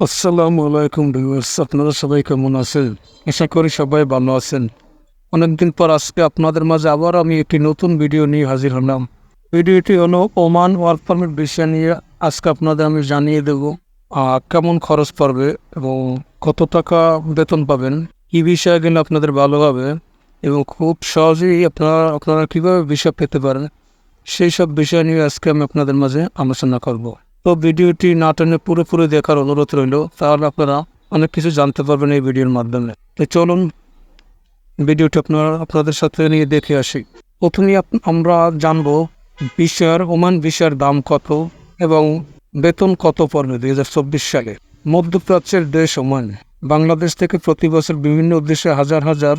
আসসালামু আলাইকুম ভিউয়ার্স, আপনারা সবাই কেমন আছেন? আশা করি সবাই ভালো আছেন। অনেকদিন পর আজকে আপনাদের মাঝে আবার আমি একটি নতুন ভিডিও নিয়ে হাজির হলাম। ভিডিওটি হলো ওমান ওয়ার্ক পারমিট বিষয় নিয়ে। আজকে আপনাদের আমি জানিয়ে দেব কেমন খরচ পড়বে এবং কত টাকা বেতন পাবেন, কী বিষয়ে গেলে আপনাদের ভালো হবে এবং খুব সহজেই আপনারা আপনারা কীভাবে বিষয় পেতে পারেন, সেই সব বিষয় নিয়ে আজকে আমি আপনাদের মাঝে আলোচনা করব। তো ভিডিওটি না টেনে পুরোপুরি দেখার অনুরোধ রইল, তাহলে আপনারা অনেক কিছু জানতে পারবেন এই ভিডিওর মাধ্যমে। তো চলুন ভিডিওটি আপনারা, আপনাদের সাথে নিয়ে দেখে আসি। প্রথমেই আপ- আমরা জানব বিষয়ের, ওমান বিষয়ের দাম কত এবং বেতন কত পড়বে দুই হাজার চব্বিশ সালে। মধ্যপ্রাচ্যের দেশ ওমান। বাংলাদেশ থেকে প্রতি বছর বিভিন্ন উদ্দেশ্যে হাজার হাজার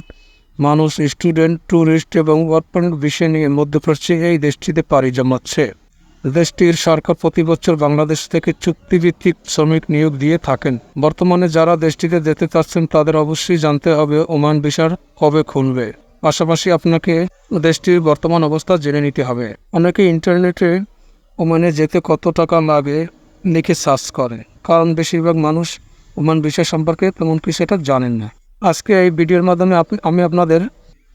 মানুষ, স্টুডেন্ট ট্যুরিস্ট এবং পারমিট বিষয় নিয়ে মধ্যপ্রাচ্যে এই দেশটিতে পাড়ি জমাচ্ছে। দেশটির সরকার প্রতি বছর বাংলাদেশ থেকে চুক্তিভিত্তিক শ্রমিক নিয়োগ দিয়ে থাকেন। বর্তমানে যারা দেশটিতে যেতে চাচ্ছেন, তাদের অবশ্যই জানতে হবে ওমান ভিসার কবে খুলবে। পাশাপাশি আপনাকে দেশটির বর্তমান অবস্থা জেনে নিতে হবে। অনেকে ইন্টারনেটে ওমানে যেতে কত টাকা লাগে লিখে সার্চ করে, কারণ বেশিরভাগ মানুষ ওমান বিষয় সম্পর্কে তেমন কিছু সেটা জানেন না। আজকে এই ভিডিওর মাধ্যমে আমি আপনাদের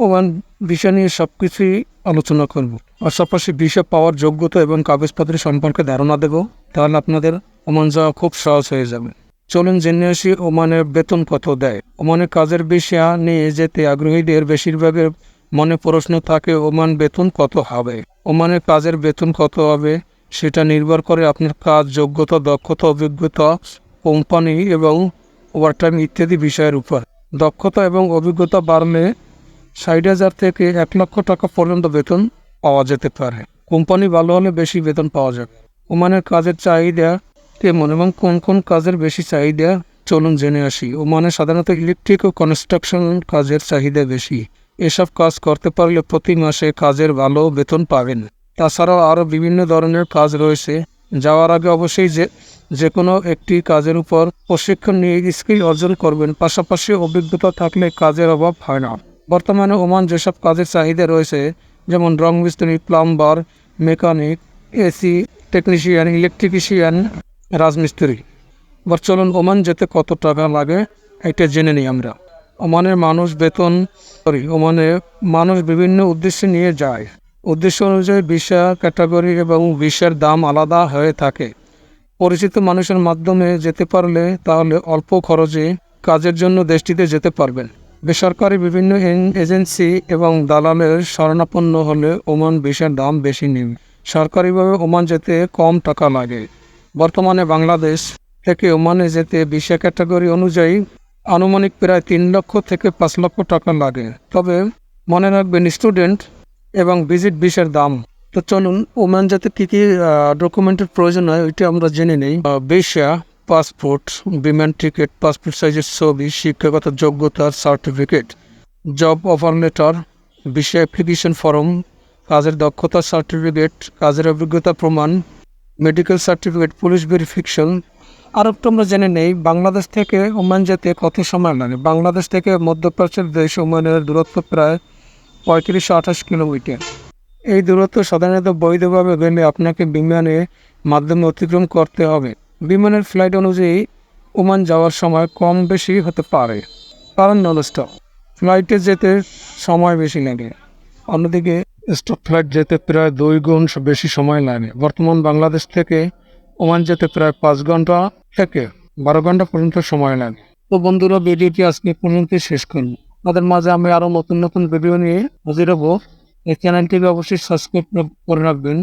ওমান বিষয় নিয়ে সব কিছুই আলোচনা করব। পাশাপাশি বিষয় পাওয়ার যোগ্যতা এবং কাগজপত্র সম্পর্কে ধারণা দেব। তাহলে আপনাদের ওমান যাওয়া খুব সহজ হয়ে যাবে। চলুন জেনে আসি ওমানের বেতন কত দেয়। ওমানের কাজের বিষয় নিয়ে যেতে আগ্রহীদের বেশিরভাগের মনে প্রশ্ন থাকে, ওমান বেতন কত হবে? ওমানের কাজের বেতন কত হবে? সেটা নির্ভর করে আপনার কাজ যোগ্যতা, দক্ষতা, অভিজ্ঞতা, কোম্পানি এবং ওভারটাইম ইত্যাদি বিষয়ের উপর। দক্ষতা এবং অভিজ্ঞতা বাড়লে ষাট হাজার থেকে এক লক্ষ টাকা পর্যন্ত বেতন পাওয়া যেতে পারে। কোম্পানি ভালো হলে বেশি বেতন পাওয়া যাবে। ওমানের কাজের চাহিদা কেমন এবং কোন কোন কাজের বেশি চাহিদা? চলুন জেনে আসি। ওমানে সাধারণত ইলেকট্রিক ও কনস্ট্রাকশন কাজের চাহিদা বেশি। এসব কাজ করতে পারলে প্রতি মাসে কাজের ভালো বেতন পাবেন। তাছাড়াও আরও বিভিন্ন ধরনের কাজ রয়েছে। যাওয়ার আগে অবশ্যই যে যে কোনো একটি কাজের উপর প্রশিক্ষণ নিয়ে স্কিল অর্জন করবেন। পাশাপাশি অভিজ্ঞতা থাকলে কাজের অভাব হয় না। বর্তমানে ওমান যেসব কাজের চাহিদা রয়েছে, যেমন রং মিস্ত্রি, plumber, mechanic, AC, technician, electrician, রাজমিস্ত্রি। এবার চলুন ওমান যেতে কত টাকা লাগে, এটা জেনে নিই আমরা। ওমানের মানুষ বেতন সরি ওমানে মানুষ বিভিন্ন উদ্দেশ্যে নিয়ে যায়। উদ্দেশ্য অনুযায়ী ভিসা ক্যাটাগরি এবং ভিসার দাম আলাদা হয়ে থাকে। পরিচিত মানুষের মাধ্যমে যেতে পারলে তাহলে অল্প খরচে কাজের জন্য দেশটিতে যেতে পারবেন। বেসরকারি বিভিন্ন এজেন্সি এবং দালালের শরণাপন্ন হলে ওমান ভিসার দাম বেশি নেবে সরকারিভাবে ওমান যেতে কম টাকা লাগে। বর্তমানে বাংলাদেশ থেকে ওমানে যেতে ভিসা ক্যাটাগরি অনুযায়ী আনুমানিক প্রায় তিন লক্ষ থেকে পাঁচ লক্ষ টাকা লাগে। তবে মনে রাখবেন, স্টুডেন্ট এবং ভিজিট ভিসার দাম। তো চলুন, ওমান যাতে কী কী ডকুমেন্টের প্রয়োজন হয়, ওইটা আমরা জেনে নেই। ভিসা পাসপোর্ট, বিমান টিকিট, পাসপোর্ট সাইজের ছবি, শিক্ষাগত যোগ্যতার certificate, job offer letter visa application form, কাজের দক্ষতা সার্টিফিকেট, কাজের অভিজ্ঞতা প্রমাণ, মেডিকেল সার্টিফিকেট, পুলিশ ভেরিফিকেশন। আর একটু আমরা জেনে নেই, বাংলাদেশ থেকে ওমান যেতে কত সময় লাগে? বাংলাদেশ থেকে মধ্যপ্রাচ্যের দেশ ওমানের দূরত্ব প্রায় পঁয়ত্রিশশো আঠাশ কিলোমিটার। এই দূরত্ব সাধারণত বৈধভাবে গেলে আপনাকে বিমানের মাধ্যমে অতিক্রম করতে হবে। বিমানের ফ্লাইট অনুযায়ী ওমান যাওয়ার সময় কম বেশি হতে পারে, কারণ ননস্টপ ফ্লাইটে যেতে সময় বেশি লাগে। অন্যদিকে, স্টপ ফ্লাইট যেতে প্রায় দুই গুণ বেশি সময় লাগে। বর্তমান বাংলাদেশ থেকে ওমান যেতে প্রায় পাঁচ ঘণ্টা থেকে বারো ঘণ্টা পর্যন্ত সময় লাগে। তো বন্ধুরা, ভিডিওটি আজকে পর্যন্ত শেষ করুন তাদের মাঝে আমি আরও নতুন নতুন ভিডিও নিয়ে হাজির হব। এই চ্যানেলটিকে অবশ্যই সাবস্ক্রাইব করে রাখবেন।